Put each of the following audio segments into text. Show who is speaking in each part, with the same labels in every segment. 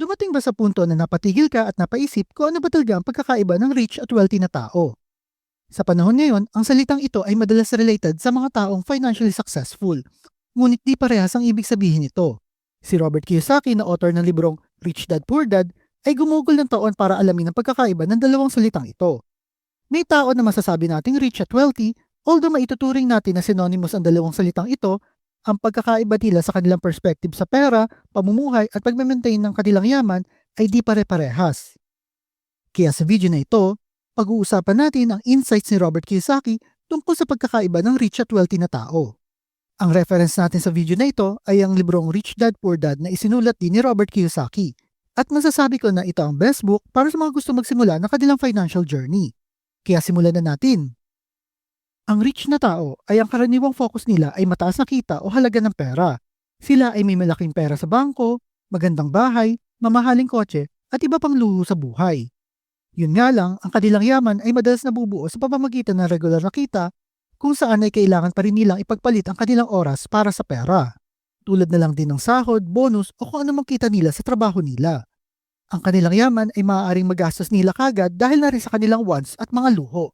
Speaker 1: Dumating ba sa punto na napatigil ka at napaisip kung ano ba talaga ang pagkakaiba ng rich at wealthy na tao? Sa panahon ngayon, ang salitang ito ay madalas related sa mga taong financially successful. Ngunit di parehas ang ibig sabihin nito. Si Robert Kiyosaki na author ng librong Rich Dad Poor Dad ay gumugol ng taon para alamin ang pagkakaiba ng dalawang salitang ito. May tao na masasabi nating rich at wealthy, although maituturing natin na synonymous ang dalawang salitang ito, ang pagkakaiba nila sa kanilang perspective sa pera, pamumuhay at pagmamaintain ng kanilang yaman ay di pare-parehas. Kaya sa video na ito, pag-uusapan natin ang insights ni Robert Kiyosaki tungkol sa pagkakaiba ng rich at wealthy na tao. Ang reference natin sa video na ito ay ang librong Rich Dad Poor Dad na isinulat din ni Robert Kiyosaki. At masasabi ko na ito ang best book para sa mga gusto magsimula ng kanilang financial journey. Kaya simulan na natin. Ang rich na tao ay ang karaniwang focus nila ay mataas na kita o halaga ng pera. Sila ay may malaking pera sa bangko, magandang bahay, mamahaling kotse at iba pang luho sa buhay. Yun nga lang, ang kanilang yaman ay madalas nabubuo sa pamamagitan ng regular na kita kung saan ay kailangan pa rin nilang ipagpalit ang kanilang oras para sa pera. Tulad na lang din ng sahod, bonus o kung ano mang kita nila sa trabaho nila. Ang kanilang yaman ay maaaring magastos nila kagad dahil na rin sa kanilang wants at mga luho.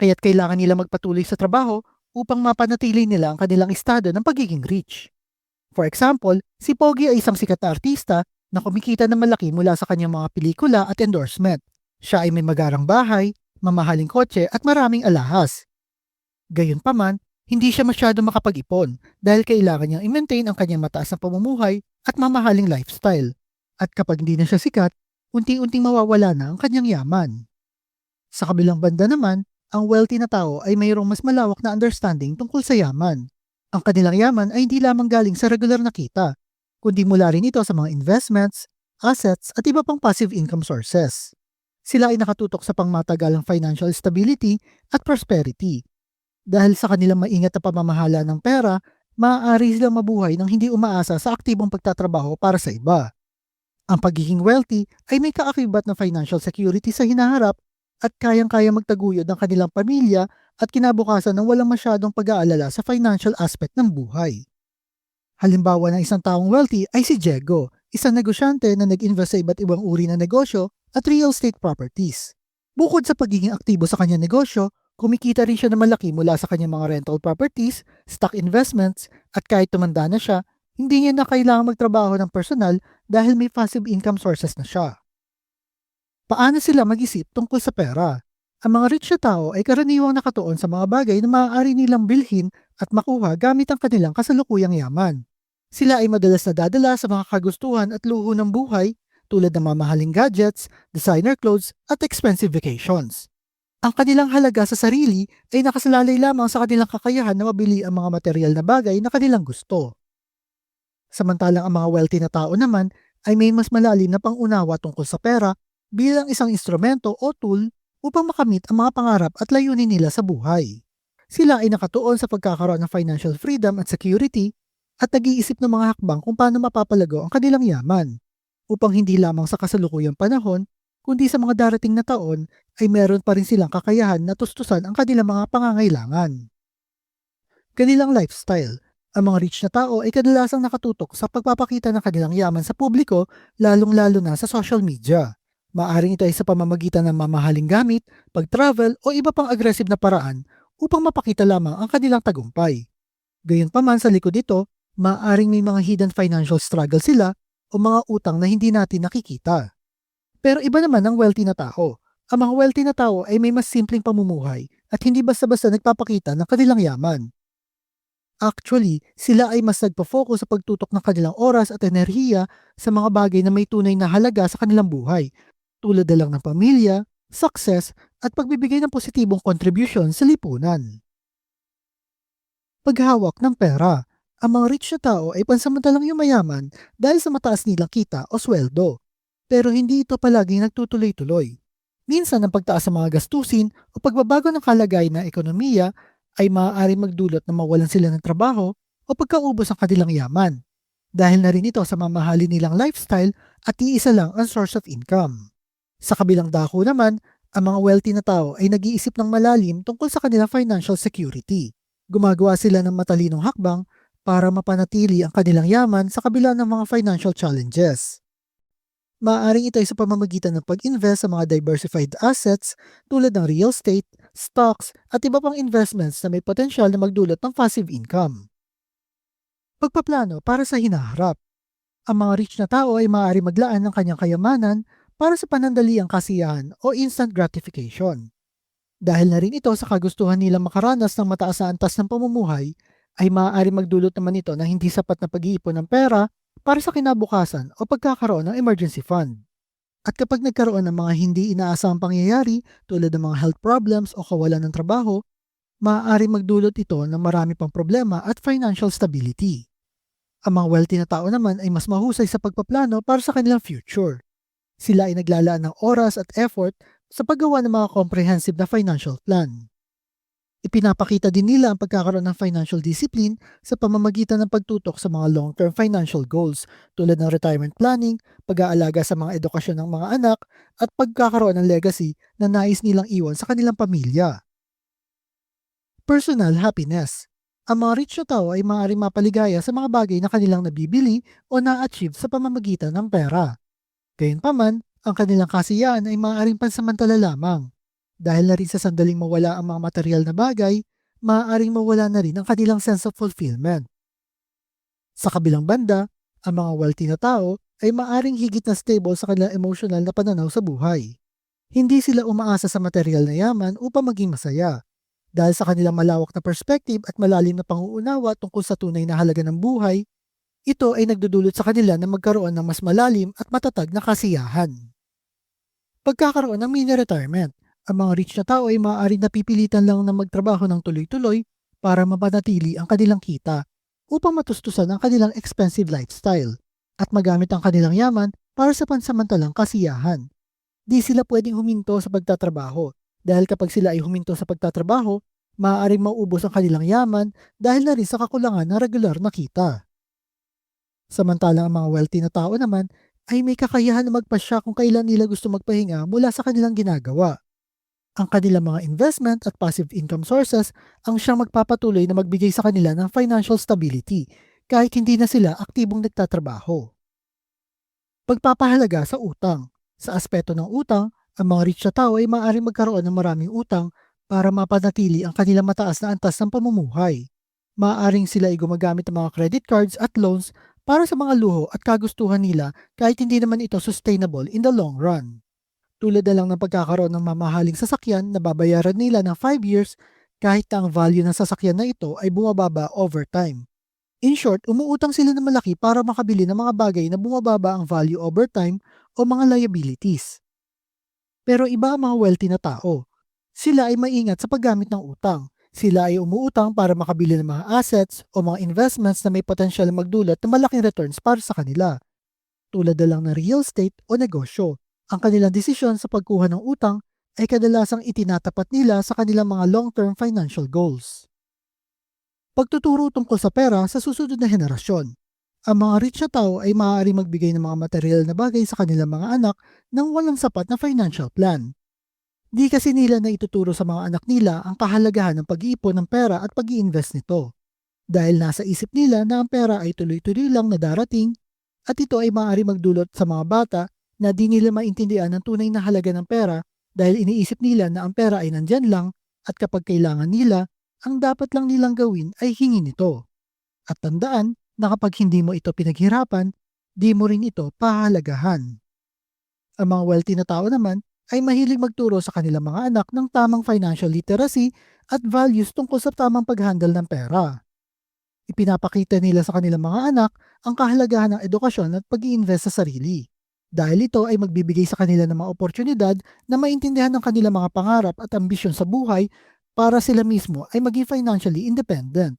Speaker 1: Kaya't kailangan nila magpatuloy sa trabaho upang mapanatili nila ang kanilang estado ng pagiging rich. For example, si Pogi ay isang sikat na artista na kumikita ng malaki mula sa kanyang mga pelikula at endorsement. Siya ay may magarang bahay, mamahaling kotse at maraming alahas. Gayunpaman, hindi siya masyado makapag-ipon dahil kailangan niyang i-maintain ang kanyang mataas na pamumuhay at mamahaling lifestyle. At kapag hindi na siya sikat, unti-unting mawawala na ang kanyang yaman. Sa kabilang banda naman, ang wealthy na tao ay mayroong mas malawak na understanding tungkol sa yaman. Ang kanilang yaman ay hindi lamang galing sa regular na kita, kundi mula rin ito sa mga investments, assets at iba pang passive income sources. Sila ay nakatutok sa pangmatagalang financial stability at prosperity dahil sa kanilang maingat na pamamahala ng pera, maaari silang mabuhay nang hindi umaasa sa aktibong pagtatrabaho para sa iba. Ang pagiging wealthy ay may kaakibat na financial security sa hinaharap at kayang-kaya magtaguyod ng kanilang pamilya at kinabukasan ng walang masyadong pag-aalala sa financial aspect ng buhay. Halimbawa ng isang taong wealthy ay si Diego, isang negosyante na nag-invest sa iba't ibang uri ng negosyo at real estate properties. Bukod sa pagiging aktibo sa kanyang negosyo, Kumikita rin siya na malaki mula sa kanyang mga rental properties, stock investments, at kahit tumanda na siya, hindi niya na kailangan magtrabaho ng personal dahil may passive income sources na siya. Paano sila mag-isip tungkol sa pera? Ang mga rich na tao ay karaniwang nakatuon sa mga bagay na maaari nilang bilhin at makuha gamit ang kanilang kasalukuyang yaman. Sila ay madalas na dadala sa mga kagustuhan at luho ng buhay tulad ng mamahaling gadgets, designer clothes at expensive vacations. Ang kanilang halaga sa sarili ay nakasalalay lamang sa kanilang kakayahan na mabili ang mga material na bagay na kanilang gusto. Samantalang ang mga wealthy na tao naman ay may mas malalim na pangunawa tungkol sa pera bilang isang instrumento o tool upang makamit ang mga pangarap at layunin nila sa buhay. Sila ay nakatuon sa pagkakaroon ng financial freedom at security at nag-iisip ng mga hakbang kung paano mapapalago ang kanilang yaman upang hindi lamang sa kasalukuyang panahon kundi sa mga darating na taon ay meron pa rin silang kakayahan na tustusan ang kanilang mga pangangailangan. Kanilang lifestyle ang mga rich na tao ay kadalasang nakatutok sa pagpapakita ng kanilang yaman sa publiko lalong-lalo na sa social media. Maaring ito ay sa pamamagitan ng mamahaling gamit, pag-travel o iba pang aggressive na paraan upang mapakita lamang ang kanilang tagumpay. Gayunpaman sa likod nito, maaring may mga hidden financial struggle sila o mga utang na hindi natin nakikita. Pero iba naman ang wealthy na tao. Ang mga wealthy na tao ay may mas simpleng pamumuhay at hindi basta-basta nagpapakita ng kanilang yaman. Actually, sila ay mas nagpo-focus sa pagtutok ng kanilang oras at enerhiya sa mga bagay na may tunay na halaga sa kanilang buhay, tulad na lang ng pamilya, success, at pagbibigay ng positibong contribution sa lipunan. Paghawak ng pera Ang mga rich na tao ay pansamantalang yumayaman dahil sa mataas nilang kita o sweldo pero hindi ito palaging nagtutuloy-tuloy. Minsan ang pagtaas sa mga gastusin o pagbabago ng kalagay na ekonomiya ay maaari magdulot na mawalan sila ng trabaho o pagkaubos ng kanilang yaman. Dahil na rin ito sa mamahalin nilang lifestyle at iisa lang ang source of income. Sa kabilang dako naman, ang mga wealthy na tao ay nag-iisip ng malalim tungkol sa kanilang financial security. Gumagawa sila ng matalinong hakbang para mapanatili ang kanilang yaman sa kabila ng mga financial challenges. Maaaring ito ay sa pamamagitan ng pag-invest sa mga diversified assets tulad ng real estate, stocks, at iba pang investments na may potensyal na magdulot ng passive income. Pagpaplano para sa hinaharap. Ang mga rich na tao ay maaari maglaan ng kanyang kayamanan para sa panandaliang kasiyahan o instant gratification. Dahil na rin ito sa kagustuhan nilang makaranas ng mataas na antas ng pamumuhay, ay maaari magdulot naman ito ng hindi sapat na pag-iipon ng pera para sa kinabukasan o pagkakaroon ng emergency fund. At kapag nagkaroon ng mga hindi inaasahang pangyayari tulad ng mga health problems o kawalan ng trabaho, maaari magdulot ito ng marami pang problema at financial stability. Ang mga wealthy na tao naman ay mas mahusay sa pagpaplano para sa kanilang future. Sila ay naglalaan ng oras at effort sa paggawa ng mga comprehensive na financial plan. Ipinapakita din nila ang pagkakaroon ng financial discipline sa pamamagitan ng pagtutok sa mga long-term financial goals tulad ng retirement planning, pag-aalaga sa mga edukasyon ng mga anak, at pagkakaroon ng legacy na nais nilang iwan sa kanilang pamilya. Personal happiness. Ang mga rich na tao ay maaaring mapaligaya sa mga bagay na kanilang nabibili o na-achieve sa pamamagitan ng pera. Gayunpaman, ang kanilang kasiyahan ay maaaring pansamantala lamang. Dahil na rin sa sandaling mawala ang mga material na bagay, maaaring mawala na rin ang kanilang sense of fulfillment. Sa kabilang banda, ang mga wealthy na tao ay maaaring higit na stable sa kanilang emotional na pananaw sa buhay. Hindi sila umaasa sa material na yaman upang maging masaya, dahil sa kanilang malawak na perspective at malalim na panguunawa tungkol sa tunay na halaga ng buhay, ito ay nagdudulot sa kanila na magkaroon ng mas malalim at matatag na kasiyahan. Pagkakaroon ng mini-retirement, ang mga rich na tao ay maaaring napipilitan lang na magtrabaho ng tuloy-tuloy para mapanatili ang kanilang kita upang matustusan ang kanilang expensive lifestyle at magamit ang kanilang yaman para sa pansamantalang kasiyahan. Di sila pwedeng huminto sa pagtatrabaho dahil kapag sila ay huminto sa pagtatrabaho, maaaring maubos ang kanilang yaman dahil na rin sa kakulangan ng regular na kita. Samantalang ang mga wealthy na tao naman ay may kakayahan na magpasya kung kailan nila gusto magpahinga mula sa kanilang ginagawa. Ang kanilang mga investment at passive income sources ang siyang magpapatuloy na magbigay sa kanila ng financial stability kahit hindi na sila aktibong nagtatrabaho. Pagpapahalaga sa utang. Sa aspeto ng utang, ang mga rich na tao ay maaaring magkaroon ng maraming utang para mapanatili ang kanilang mataas na antas ng pamumuhay. Maaaring sila ay gumagamit ng mga credit cards at loans para sa mga luho at kagustuhan nila kahit hindi naman ito sustainable in the long run. Tulad na lang ng pagkakaroon ng mamahaling sasakyan na babayaran nila ng 5 years kahit ang value ng sasakyan na ito ay bumababa over time. In short, umuutang sila ng malaki para makabili ng mga bagay na bumababa ang value over time o mga liabilities. Pero iba ang mga wealthy na tao. Sila ay maingat sa paggamit ng utang. Sila ay umuutang para makabili ng mga assets o mga investments na may potensyal magdulot ng malaking returns para sa kanila. Tulad na lang ng real estate o negosyo. Ang kanilang desisyon sa pagkuha ng utang ay kadalasang itinatapat nila sa kanilang mga long-term financial goals. Pagtuturo tungkol sa pera sa susunod na henerasyon. Ang mga rich na tao ay maaari magbigay ng mga material na bagay sa kanilang mga anak nang walang sapat na financial plan. Di kasi nila na ituturo sa mga anak nila ang kahalagahan ng pag-iipon ng pera at pag invest nito. Dahil nasa isip nila na ang pera ay tuloy-tuloy lang na darating at ito ay maaari magdulot sa mga bata na di nila maintindihan ang tunay na halaga ng pera dahil iniisip nila na ang pera ay nandyan lang at kapag kailangan nila, ang dapat lang nilang gawin ay hingin ito. At tandaan na kapag hindi mo ito pinaghirapan, di mo rin ito pahalagahan. Ang mga wealthy na tao naman ay mahilig magturo sa kanilang mga anak ng tamang financial literacy at values tungkol sa tamang paghandle ng pera. Ipinapakita nila sa kanilang mga anak ang kahalagahan ng edukasyon at pag iinvest sa sarili. Dahil ito ay magbibigay sa kanila ng mga oportunidad na maintindihan ng kanilang mga pangarap at ambisyon sa buhay para sila mismo ay maging financially independent.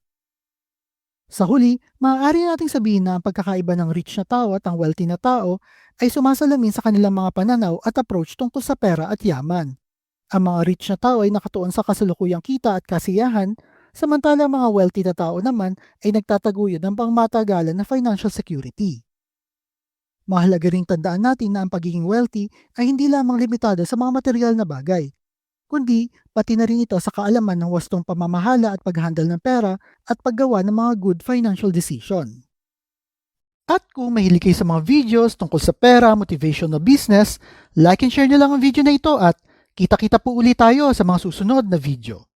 Speaker 1: Sa huli, maaari nating sabihin na ang pagkakaiba ng rich na tao at ang wealthy na tao ay sumasalamin sa kanilang mga pananaw at approach tungkol sa pera at yaman. Ang mga rich na tao ay nakatuon sa kasalukuyang kita at kasiyahan, samantalang mga wealthy na tao naman ay nagtataguyod ng pangmatagalan na financial security. Mahalaga ring tandaan natin na ang pagiging wealthy ay hindi lamang limitado sa mga material na bagay, kundi pati na rin ito sa kaalaman ng wastong pamamahala at paghandle ng pera at paggawa ng mga good financial decision. At kung mahilig kayo sa mga videos tungkol sa pera, motivation na business, like and share nyo lang ang video na ito at kita-kita po ulit tayo sa mga susunod na video.